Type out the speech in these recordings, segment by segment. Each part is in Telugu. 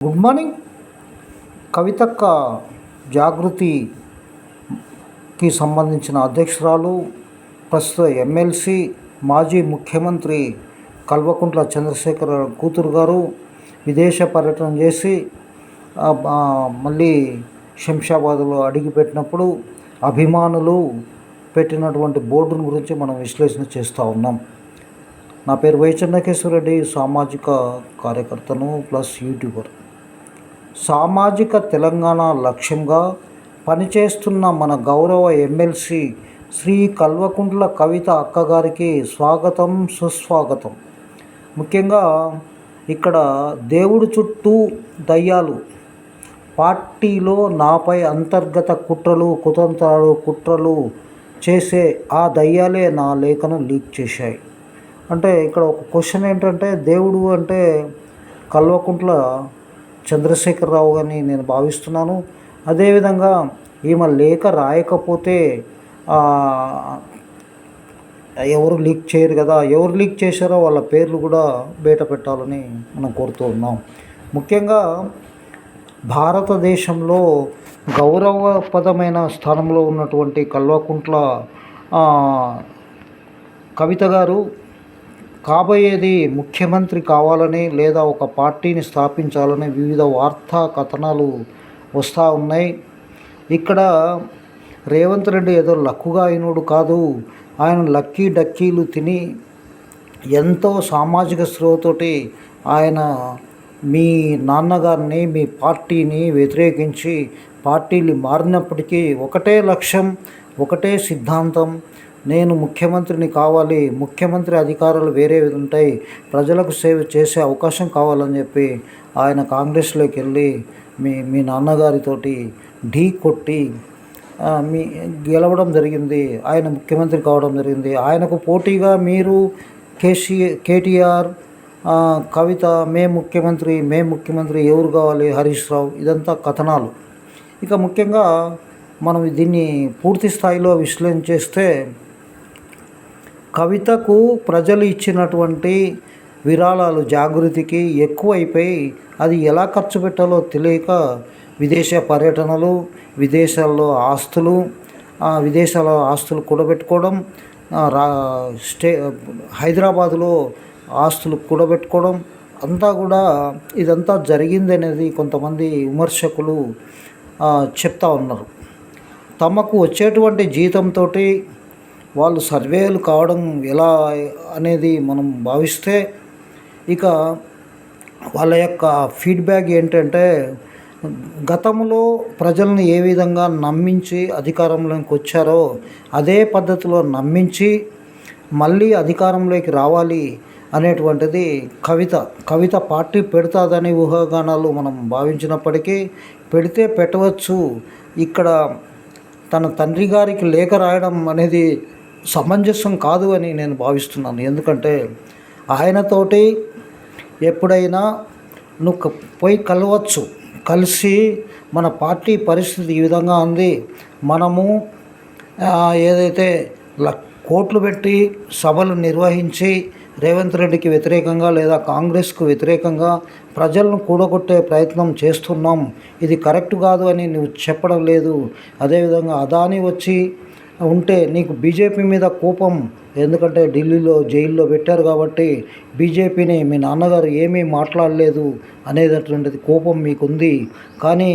గుడ్ మార్నింగ్ కవితక్క జాగృతికి సంబంధించిన అధ్యక్షురాలు ప్రస్తుత ఎమ్మెల్సీ మాజీ ముఖ్యమంత్రి కల్వకుంట్ల చంద్రశేఖర్ కూతురు గారు విదేశ పర్యటన చేసి మళ్ళీ శంషాబాద్లో అడిగిపెట్టినప్పుడు అభిమానులు పెట్టినటువంటి బోర్డును గురించి మనం విశ్లేషణ చేస్తూ ఉన్నాం నా పేరు వై చెన్నకేశ్వరరెడ్డి సామాజిక కార్యకర్తను ప్లస్ యూట్యూబర్ సామాజిక తెలంగాణ లక్ష్యంగా పనిచేస్తున్న మన గౌరవ ఎమ్మెల్సీ శ్రీ కల్వకుంట్ల కవిత అక్కగారికి స్వాగతం సుస్వాగతం. ముఖ్యంగా ఇక్కడ దేవుడు చుట్టూ దయ్యాలు పార్టీలో నాపై అంతర్గత కుట్రలు కుతంత్రాలు కుట్రలు చేసే ఆ దయ్యాలే నా లేఖను లీక్ చేశాయి. అంటే ఇక్కడ ఒక క్వశ్చన్ ఏంటంటే దేవుడు అంటే కల్వకుంట్ల చంద్రశేఖరరావు అని నేను భావిస్తున్నాను. అదేవిధంగా ఈమె లేఖ రాయకపోతే ఎవరు లీక్ చేయరు కదా ఎవరు లీక్ చేశారో వాళ్ళ పేర్లు కూడా బయట పెట్టాలని మనం కోరుతూ ఉన్నాం. ముఖ్యంగా భారతదేశంలో గౌరవపదమైన స్థానంలో ఉన్నటువంటి కల్వకుంట్ల కవిత గారు కాబోయేది ముఖ్యమంత్రి కావాలని లేదా ఒక పార్టీని స్థాపించాలని వివిధ వార్తా కథనాలు వస్తూ ఉన్నాయి. ఇక్కడ రేవంత్ రెడ్డి ఏదో లక్కుగా అయినోడు కాదు. ఆయన లక్కీ డక్కీలు తిని ఎంతో సామాజిక స్పృహతోటి ఆయన మీ నాన్నగారిని మీ పార్టీని వ్యతిరేకించి పార్టీలు మారినప్పటికీ ఒకటే లక్ష్యం ఒకటే సిద్ధాంతం నేను ముఖ్యమంత్రిని కావాలి ముఖ్యమంత్రి అధికారాలు వేరే ఉంటాయి ప్రజలకు సేవ చేసే అవకాశం కావాలని చెప్పి ఆయన కాంగ్రెస్లోకి వెళ్ళి మీ మీ నాన్నగారితోటి ఢీ కొట్టి మీ గెలవడం జరిగింది ఆయన ముఖ్యమంత్రి కావడం జరిగింది. ఆయనకు పోటీగా మీరు కేసీ కేటీఆర్ కవిత మే ముఖ్యమంత్రి మే ముఖ్యమంత్రి ఎవరు కావాలి హరీష్ రావు ఇదంతా కథనాలు. ఇక ముఖ్యంగా మనం దీన్ని పూర్తి స్థాయిలో విశ్లేషణ చేస్తే కవితకు ప్రజలు ఇచ్చినటువంటి విరాళాలు జాగృతికి ఎక్కువైపోయి అది ఎలా ఖర్చు పెట్టాలో తెలియక విదేశ పర్యటనలు విదేశాల్లో ఆస్తులు విదేశాల ఆస్తులు కూడబెట్టుకోవడం రా స్టే హైదరాబాదులో ఆస్తులు కూడబెట్టుకోవడం అంతా కూడా ఇదంతా జరిగింది అనేది కొంతమంది విమర్శకులు చెప్తా ఉన్నారు. తమకు వచ్చేటువంటి జీతంతో వాళ్ళు సర్వేలు కావడం ఎలా అనేది మనం భావిస్తే ఇక వాళ్ళ యొక్క ఫీడ్బ్యాక్ ఏంటంటే గతంలో ప్రజలను ఏ విధంగా నమ్మించి అధికారంలోకి వచ్చారో అదే పద్ధతిలో నమ్మించి మళ్ళీ అధికారంలోకి రావాలి అనేటువంటిది కవిత. కవిత పార్టీ పెడతాదని ఊహాగానాలు మనం భావించినప్పటికీ పెడితే పెట్టవచ్చు. ఇక్కడ తన తండ్రి గారికి లేఖ రాయడం అనేది సమంజసం కాదు అని నేను భావిస్తున్నాను. ఎందుకంటే ఆయనతోటి ఎప్పుడైనా నువ్వు పోయి కలవచ్చు. కలిసి మన పార్టీ పరిస్థితి ఈ విధంగా ఉంది. మనము ఏదైతే ల- కోట్లు పెట్టి సభలు నిర్వహించి రేవంత్ రెడ్డికి వ్యతిరేకంగా లేదా కాంగ్రెస్కు వ్యతిరేకంగా ప్రజలను కూడగొట్టే ప్రయత్నం చేస్తున్నాం. ఇది కరెక్ట్ కాదు అని నువ్వు చెప్పడం లేదు. అదేవిధంగా అదాని వచ్చి ఉంటే నీకు బీజేపీ మీద కోపం. ఎందుకంటే ఢిల్లీలో జైల్లో పెట్టారు కాబట్టి బీజేపీని మీ నాన్నగారు ఏమీ మాట్లాడలేదు అనేటటువంటిది కోపం మీకుంది. కానీ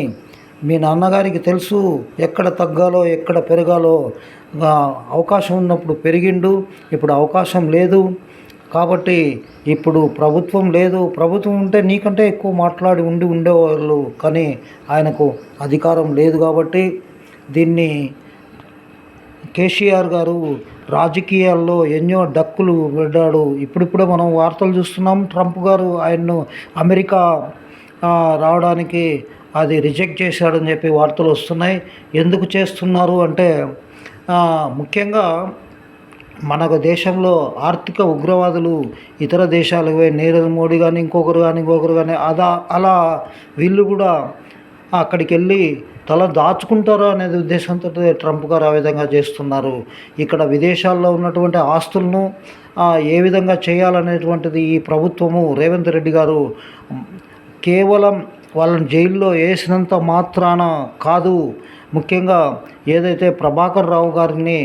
మీ నాన్నగారికి తెలుసు ఎక్కడ తగ్గాలో ఎక్కడ పెరగాలో. అవకాశం ఉన్నప్పుడు పెరిగిండు ఇప్పుడు అవకాశం లేదు. కాబట్టి ఇప్పుడు ప్రభుత్వం లేదు. ప్రభుత్వం ఉంటే నీకంటే ఎక్కువ మాట్లాడి ఉండి ఉండేవాళ్ళు. కానీ ఆయనకు అధికారం లేదు కాబట్టి దీన్ని కేసీఆర్ గారు రాజకీయాల్లో ఎన్నో డక్కులు పడ్డాడు ఇప్పుడిప్పుడే మనం వార్తలు చూస్తున్నాం ట్రంప్ గారు ఆయన్ను అమెరికా రావడానికి అది రిజెక్ట్ చేశాడని చెప్పి వార్తలు వస్తున్నాయి. ఎందుకు చేస్తున్నారు అంటే ముఖ్యంగా మన దేశంలో ఆర్థిక ఉగ్రవాదులు ఇతర దేశాలకు నీరవ్ మోడీ కానీ ఇంకొకరు కానీ ఇంకొకరు కానీ అదా అలా వీళ్ళు కూడా అక్కడికి వెళ్ళి తల దాచుకుంటారా అనేది ఉద్దేశంతో ట్రంప్ గారు ఆ విధంగా చేస్తున్నారు. ఇక్కడ విదేశాల్లో ఉన్నటువంటి ఆస్తులను ఏ విధంగా చేయాలనేటువంటిది ఈ ప్రభుత్వము రేవంత్ రెడ్డి గారు కేవలం వాళ్ళని జైల్లో వేసినంత మాత్రాన కాదు. ముఖ్యంగా ఏదైతే ప్రభాకర్ రావు గారిని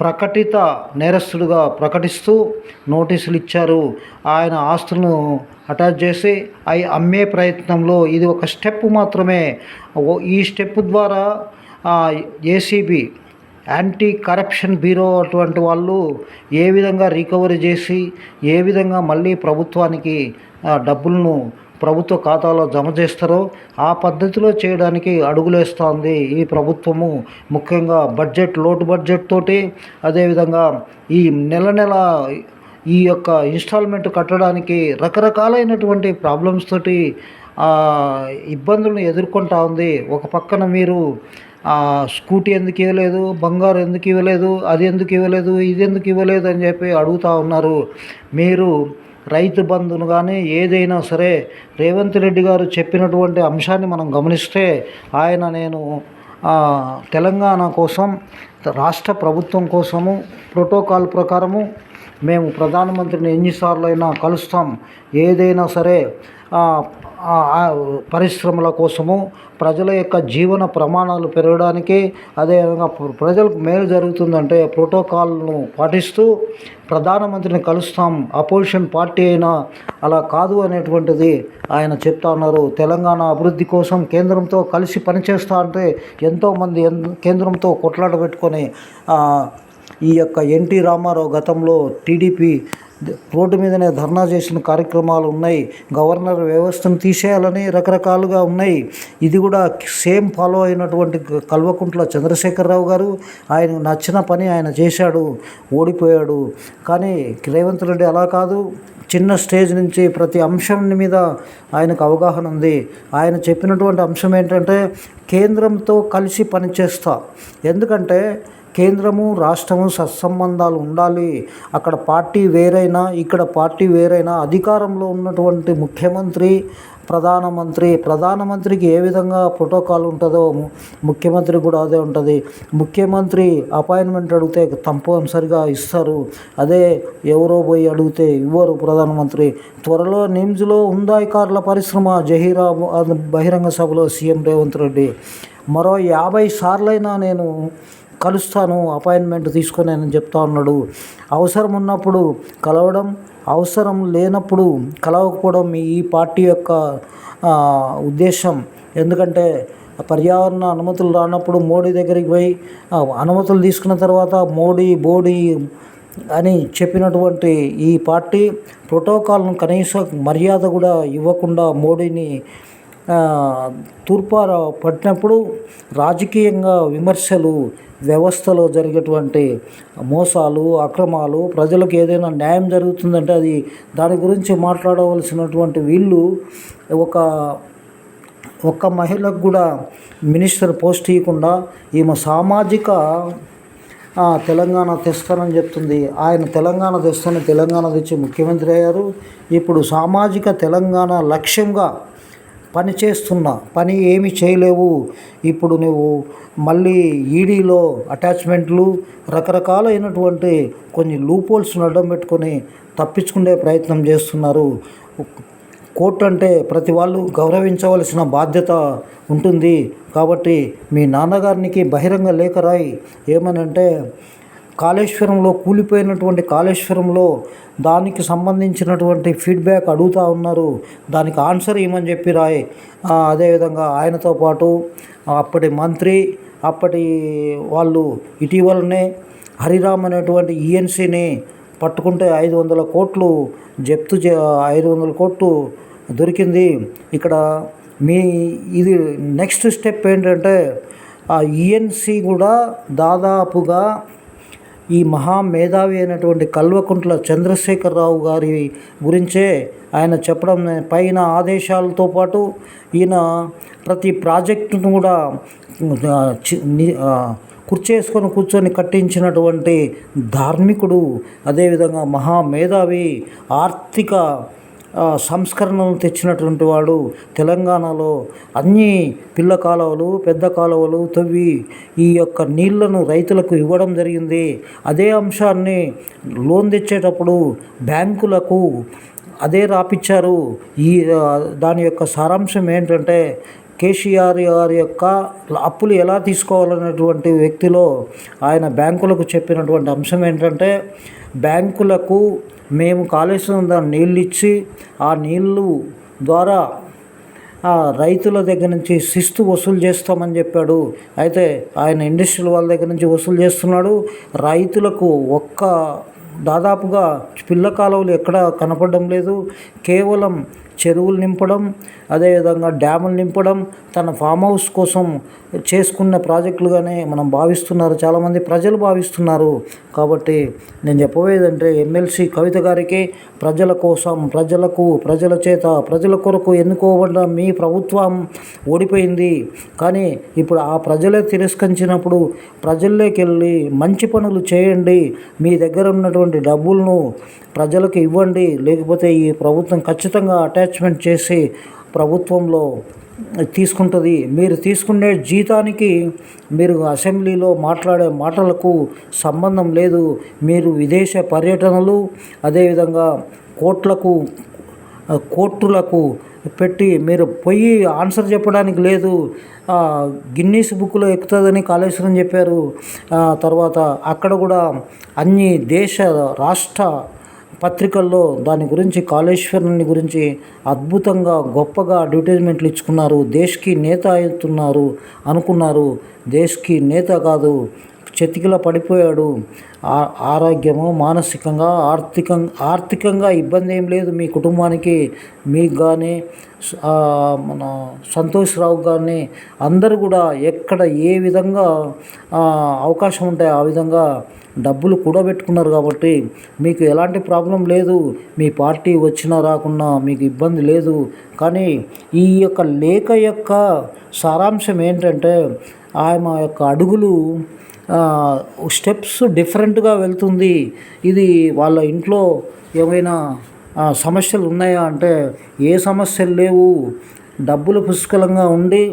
ప్రకటిత నేరస్తుడుగా ప్రకటిస్తూ నోటీసులు ఇచ్చారు ఆయన ఆస్తులను అటాచ్ చేసి అవి అమ్మే ప్రయత్నంలో ఇది ఒక స్టెప్ మాత్రమే. ఈ స్టెప్ ద్వారా ఏసీబీ యాంటీ కరప్షన్ బ్యూరో అటువంటి వాళ్ళు ఏ విధంగా రికవరీ చేసి ఏ విధంగా మళ్ళీ ప్రభుత్వానికి డబ్బులను ప్రభుత్వ ఖాతాలో జమ చేస్తారో ఆ పద్ధతిలో చేయడానికి అడుగులేస్తోంది ఈ ప్రభుత్వము. ముఖ్యంగా బడ్జెట్ లోటు బడ్జెట్ తోటి అదేవిధంగా ఈ నెల నెల ఈ యొక్క ఇన్స్టాల్మెంట్ కట్టడానికి రకరకాలైనటువంటి ప్రాబ్లమ్స్ తోటి ఇబ్బందులను ఎదుర్కొంటా ఉంది. ఒక పక్కన మీరు ఆ, స్కూటీ ఎందుకు ఇవ్వలేదు బంగారు ఎందుకు ఇవ్వలేదు అది ఎందుకు ఇవ్వలేదు ఇది ఎందుకు ఇవ్వలేదు అని చెప్పి అడుగుతూ ఉన్నారు. మీరు రైతు బంధును కానీ ఏదైనా సరే రేవంత్ రెడ్డి గారు చెప్పినటువంటి అంశాన్ని మనం గమనిస్తే ఆయన నేను తెలంగాణ కోసం రాష్ట్ర ప్రభుత్వం కోసము ప్రోటోకాల్ ప్రకారము మేము ప్రధానమంత్రిని ఎన్నిసార్లు అయినా కలుస్తాం. ఏదైనా సరే పరిశ్రమల కోసము ప్రజల యొక్క జీవన ప్రమాణాలు పెరగడానికి అదేవిధంగా ప్ర- ప్రజలకు మేలు జరుగుతుందంటే ప్రోటోకాల్ను పాటిస్తూ ప్రధానమంత్రిని కలుస్తాం. అపోజిషన్ పార్టీ అయినా అలా కాదు అనేటువంటిది ఆయన చెప్తా ఉన్నారు. తెలంగాణ అభివృద్ధి కోసం కేంద్రంతో కలిసి పనిచేస్తా అంటే ఎంతోమంది కేంద్రంతో కొట్లాట పెట్టుకొని ఈ యొక్క ఎన్టీ రామారావు గతంలో టీడీపీ రోడ్డు మీదనే ధర్నా చేసిన కార్యక్రమాలు ఉన్నాయి. గవర్నర్ వ్యవస్థను తీసేయాలని రకరకాలుగా ఉన్నాయి. ఇది కూడా సేమ్ ఫాలో అయినటువంటి కల్వకుంట్ల చంద్రశేఖరరావు గారు. ఆయనకు నచ్చిన పని ఆయన చేశాడు. ఓడిపోయాడు. కానీ రేవంత్ రెడ్డి అలా కాదు. చిన్న స్టేజ్ నుంచి ప్రతి అంశం మీద ఆయనకు అవగాహన ఉంది. ఆయన చెప్పినటువంటి అంశం ఏంటంటే కేంద్రంతో కలిసి పనిచేస్తా. ఎందుకంటే కేంద్రము రాష్ట్రము సత్సంబంధాలు ఉండాలి. అక్కడ పార్టీ వేరైనా ఇక్కడ పార్టీ వేరైనా అధికారంలో ఉన్నటువంటి ముఖ్యమంత్రి ప్రధానమంత్రి ప్రధానమంత్రికి ఏ విధంగా ప్రోటోకాల్ ఉంటుందో ముఖ్యమంత్రి కూడా అదే ఉంటుంది. ముఖ్యమంత్రి అపాయింట్మెంట్ అడిగితే తప్పనిసరిగా ఇస్తారు. అదే ఎవరో పోయి అడిగితే ఇవ్వరు ప్రధానమంత్రి. త్వరలో నిమ్స్లో ఉందాయి కార్ల పరిశ్రమ జహీరా బహిరంగ సభలో సీఎం రేవంత్ రెడ్డి. మరో యాభై సార్లైనా నేను కలుస్తాను అపాయింట్మెంట్ తీసుకొని అని చెప్తా ఉన్నాడు. అవసరం ఉన్నప్పుడు కలవడం అవసరం లేనప్పుడు కలవకపోవడం ఈ పార్టీ యొక్క ఉద్దేశం. ఎందుకంటే పర్యావరణ అనుమతులు రానప్పుడు మోడీ దగ్గరికి పోయి అనుమతులు తీసుకున్న తర్వాత మోడీ బోడీ అని చెప్పినటువంటి ఈ పార్టీ ప్రోటోకాల్ను కనీస మర్యాద కూడా ఇవ్వకుండా మోడీని తూర్పార పట్టినప్పుడు రాజకీయంగా విమర్శలు వ్యవస్థలో జరిగేటువంటి మోసాలు అక్రమాలు ప్రజలకు ఏదైనా న్యాయం జరుగుతుందంటే అది దాని గురించి మాట్లాడవలసినటువంటి వీళ్ళు ఒక ఒక్క మహిళకు కూడా మినిస్టర్ పోస్ట్ ఇవ్వకుండా ఈమె సామాజిక తెలంగాణ తెస్తానని చెప్తుంది. ఆయన తెలంగాణ తెస్తానని తెలంగాణ తెచ్చి ముఖ్యమంత్రి అయ్యారు. ఇప్పుడు సామాజిక తెలంగాణ లక్ష్యంగా పని చేస్తున్నా పని ఏమి చేయలేవు. ఇప్పుడు నువ్వు మళ్ళీ ఈడీలో అటాచ్మెంట్లు రకరకాలైనటువంటి కొన్ని లూపోల్స్ను అడ్డం పెట్టుకొని తప్పించుకునే ప్రయత్నం చేస్తున్నారు. కోర్టు అంటే ప్రతి వాళ్ళు గౌరవించవలసిన బాధ్యత ఉంటుంది. కాబట్టి మీ నాన్నగారికి బహిరంగ లేఖ రాయి. ఏమనంటే కాళేశ్వరంలో కూలిపోయినటువంటి కాళేశ్వరంలో దానికి సంబంధించినటువంటి ఫీడ్బ్యాక్ అడుగుతూ ఉన్నారు. దానికి ఆన్సర్ ఇవ్వమని చెప్పి రాయ్? అదేవిధంగా ఆయనతో పాటు అప్పటి మంత్రి అప్పటి వాళ్ళు ఇటీవలనే హరిరామ్ అనేటువంటి ఈఎన్సీని పట్టుకుంటే ఐదు వందల కోట్లు జప్తు చే ఐదు వందల కోట్లు దొరికింది. ఇక్కడ మీ ఇది నెక్స్ట్ స్టెప్ ఏంటంటే ఆ ఈఎన్సీ కూడా దాదాపుగా ఈ మహా మేధావి అయినటువంటి కల్వకుంట్ల చంద్రశేఖరరావు గారి గురించే ఆయన చెప్పడం పైన ఆదేశాలతో పాటు ఈయన ప్రతి ప్రాజెక్టును కూడా కుర్చేసుకొని కూర్చొని కట్టించినటువంటి ధార్మికుడు అదేవిధంగా మహా మేధావి ఆర్థిక సంస్కరణలు తెచ్చినటువంటి వాడు తెలంగాణలో అన్ని పిల్ల కాలువలు పెద్ద కాలువలు తవ్వి ఈ యొక్క నీళ్ళను రైతులకు ఇవ్వడం జరిగింది. అదే అంశాన్ని లోన్ తెచ్చేటప్పుడు బ్యాంకులకు అదే రాపిచ్చారు. ఈ దాని యొక్క సారాంశం ఏంటంటే కేసీఆర్ గారి యొక్క అప్పులు ఎలా తీసుకోవాలనేటువంటి వ్యక్తిలో ఆయన బ్యాంకులకు చెప్పినటువంటి అంశం ఏంటంటే బ్యాంకులకు మేము కాళేశ్వరం దాని నీళ్ళు ఇచ్చి ఆ నీళ్ళు ద్వారా ఆ రైతుల దగ్గర నుంచి శిస్తు వసూలు చేస్తామని చెప్పాడు. అయితే ఆయన ఇండస్ట్రియల్ వాళ్ళ దగ్గర నుంచి వసూలు చేస్తున్నాడు. రైతులకు ఒక్క దాదాపుగా పిల్ల కాలువలు ఎక్కడ కనపడడం లేదు. కేవలం చెరువులు నింపడం అదేవిధంగా డ్యాములు నింపడం తన ఫామ్ హౌస్ కోసం చేసుకున్న ప్రాజెక్టులుగానే మనం భావిస్తున్నారు. చాలామంది ప్రజలు భావిస్తున్నారు. కాబట్టి నేను చెప్పబోయేదంటే ఎమ్మెల్సీ కవిత గారికి ప్రజల కోసం ప్రజలకు ప్రజల చేత ప్రజల కొరకు ఎన్నుకోబడిన మీ ప్రభుత్వం ఓడిపోయింది. కానీ ఇప్పుడు ఆ ప్రజలే తిరస్కరించినప్పుడు ప్రజల్లోకి వెళ్ళి మంచి పనులు చేయండి. మీ దగ్గర ఉన్నటువంటి డబ్బులను ప్రజలకు ఇవ్వండి. లేకపోతే ఈ ప్రభుత్వం ఖచ్చితంగా అటాచ్మెంట్ చేసి ప్రభుత్వంలో తీసుకుంటుంది. మీరు తీసుకునే జీతానికి మీరు అసెంబ్లీలో మాట్లాడే మాటలకు సంబంధం లేదు. మీరు విదేశ పర్యటనలు అదేవిధంగా కోట్లకు కోర్టులకు పెట్టి మీరు పోయి ఆన్సర్ చెప్పడానికి లేదు. గిన్నీస్ బుక్లో ఎక్కుతుందని కాళేశ్వరం చెప్పారు. తర్వాత అక్కడ కూడా అన్ని దేశ రాష్ట్ర పత్రికల్లో దాని గురించి కాళేశ్వరుని గురించి అద్భుతంగా గొప్పగా అడ్వర్టైజ్మెంట్లు ఇచ్చుకున్నారు. దేశ్కి నేత అవుతున్నారు అనుకున్నారు. దేశ్కి నేత కాదు చతికిల పడిపోయాడు. ఆ- ఆరోగ్యము మానసికంగా ఆర్థికంగా ఆర్థికంగా ఇబ్బంది ఏం లేదు మీ కుటుంబానికి. మీకు కానీ మన సంతోష్ రావు కానీ అందరూ కూడా ఎక్కడ ఏ విధంగా అవకాశం ఉంటాయో ఆ విధంగా డబ్బులు కూడబెట్టుకున్నారు కాబట్టి మీకు ఎలాంటి ప్రాబ్లం లేదు. మీ పార్టీ వచ్చినా రాకున్నా మీకు ఇబ్బంది లేదు. కానీ ఈ యొక్క లేఖ యొక్క సారాంశం ఏంటంటే ఆమె యొక్క అడుగులు స్టెప్స్ డిఫరెంట్గా వెళ్తుంది. ఇది వాళ్ళ ఇంట్లో ఏమైనా సమస్యలు ఉన్నాయా అంటే ఏ సమస్యలు లేవు. డబ్బులు పుష్కలంగా ఉండి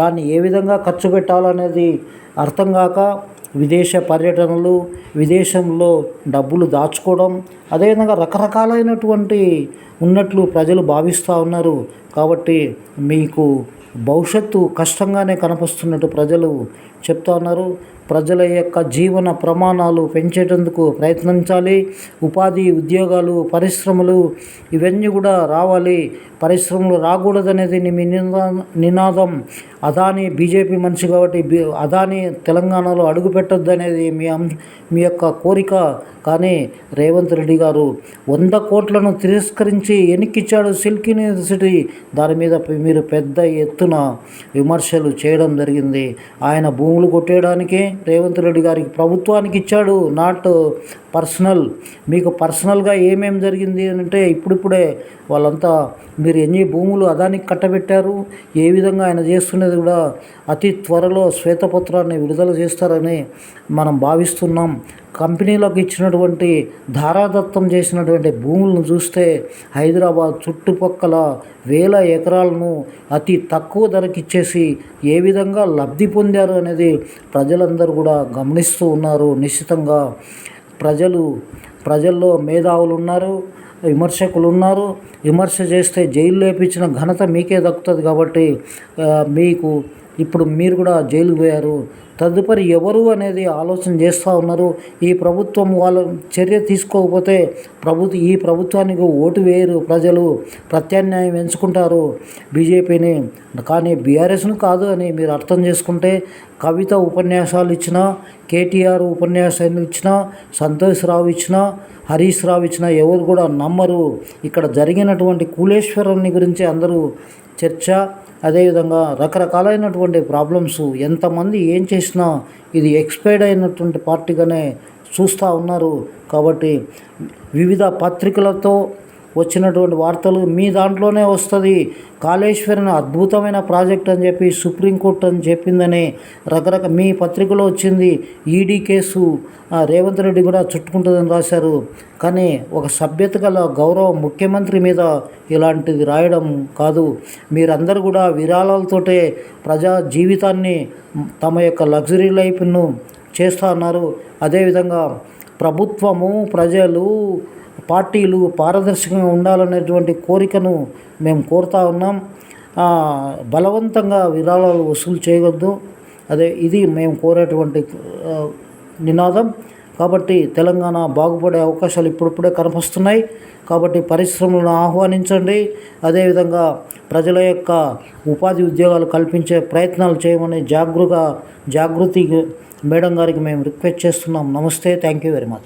దాన్ని ఏ విధంగా ఖర్చు పెట్టాలనేది అర్థం కాక విదేశ పర్యటనలు విదేశంలో డబ్బులు దాచుకోవడం అదేవిధంగా రకరకాలైనటువంటి ఉన్నట్లు ప్రజలు భావిస్తూ ఉన్నారు. కాబట్టి మీకు భవిష్యత్తు కష్టంగానే కనిపిస్తున్నట్టు ప్రజలు చెప్తా ఉన్నారు. ప్రజల యొక్క జీవన ప్రమాణాలు పెంచేటందుకు ప్రయత్నించాలి. ఉపాధి ఉద్యోగాలు పరిశ్రమలు ఇవన్నీ కూడా రావాలి. పరిశ్రమలు రాకూడదనేది మీ నినా నినాదం. అదాని బీజేపీ మనిషి కాబట్టి అదాని తెలంగాణలో అడుగుపెట్టద్దు అనేది మీ అం మీ యొక్క కోరిక. కానీ రేవంత్ రెడ్డి గారు వంద కోట్లను తిరస్కరించి ఎనికిచ్చాడు సిల్క్ యూనివర్సిటీ దాని మీద మీరు పెద్ద ఎత్తున విమర్శలు చేయడం జరిగింది. ఆయన భూములు కొట్టేయడానికి రేవంత్ రెడ్డి గారికి ప్రభుత్వానికి ఇచ్చాడు నాట్ పర్సనల్. మీకు పర్సనల్గా ఏమేం జరిగింది అని అంటే ఇప్పుడిప్పుడే వాళ్ళంతా మీరు ఎన్ని భూములు అదానికి కట్టబెట్టారు ఏ విధంగా ఆయన చేస్తున్నది కూడా అతి త్వరలో శ్వేతపత్రాన్ని విడుదల చేస్తారని మనం భావిస్తున్నాం. కంపెనీలకు ఇచ్చినటువంటి ధారాదత్తం చేసినటువంటి భూములను చూస్తే హైదరాబాద్ చుట్టుపక్కల వేల ఎకరాలను అతి తక్కువ ధరకి ఇచ్చేసి ఏ విధంగా లబ్ధి పొందారు అనేది ప్రజలందరూ కూడా గమనిస్తూ ఉన్నారు. నిశ్చితంగా ప్రజలు ప్రజల్లో మేధావులు ఉన్నారు విమర్శకులు ఉన్నారు. విమర్శ చేస్తే జైలు లేపించిన ఘనత మీకే దక్కుతుంది కాబట్టి మీకు ఇప్పుడు మీరు కూడా జైలుకు పోయారు. తదుపరి ఎవరు అనేది ఆలోచన చేస్తూ ఉన్నారు. ఈ ప్రభుత్వం వాళ్ళ చర్య తీసుకోకపోతే ప్రభుత్వ ఈ ప్రభుత్వానికి ఓటు వేయరు ప్రజలు. ప్రత్యామ్నాయం ఎంచుకుంటారు బీజేపీని. కానీ బీఆర్ఎస్ను కాదు అని మీరు అర్థం చేసుకుంటే కవిత ఉపన్యాసాలు ఇచ్చినా కేటీఆర్ ఉపన్యాసాలు ఇచ్చినా సంతోష్ రావు ఇచ్చినా హరీష్ రావు ఇచ్చినా ఎవరు కూడా నమ్మరు. ఇక్కడ జరిగినటువంటి కూలేశ్వరుని గురించి అందరూ చర్చ అదేవిధంగా రకరకాలైనటువంటి ప్రాబ్లమ్స్ ఎంతమంది ఏం చేసినా ఇది ఎక్స్పైర్డ్ అయినటువంటి పార్టీగానే చూస్తూ ఉన్నారు. కాబట్టి వివిధ పత్రికలతో వచ్చినటువంటి వార్తలు మీ దాంట్లోనే వస్తుంది. కాళేశ్వరం అద్భుతమైన ప్రాజెక్ట్ అని చెప్పి సుప్రీంకోర్టు అని చెప్పిందని రకరకాల మీ పత్రికలో వచ్చింది. ఈడీ కేసు రేవంత్ రెడ్డి కూడా చుట్టుకుంటుందని రాశారు. కానీ ఒక సభ్యత గల గౌరవ ముఖ్యమంత్రి మీద ఇలాంటిది రాయడం కాదు. మీరందరూ కూడా విరాళాలతోటే ప్రజా జీవితాన్ని తమ యొక్క లగ్జరీ లైఫ్ను చేస్తా ఉన్నారు అదేవిధంగా ప్రభుత్వము ప్రజలు పార్టీలు పారదర్శకంగా ఉండాలనేటువంటి కోరికను మేము కోరుతా ఉన్నాం. బలవంతంగా విరాళాలు వసూలు చేయవద్దు. అదే ఇది మేము కోరేటువంటి నినాదం. కాబట్టి తెలంగాణ బాగుపడే అవకాశాలు ఇప్పుడిప్పుడే కనిపిస్తున్నాయి. కాబట్టి పరిశ్రమలను ఆహ్వానించండి. అదేవిధంగా ప్రజల యొక్క ఉపాధి ఉద్యోగాలు కల్పించే ప్రయత్నాలు చేయమని జాగృగా జాగృతి మేడం గారికి మేము రిక్వెస్ట్ చేస్తున్నాం. నమస్తే. Thank you very much.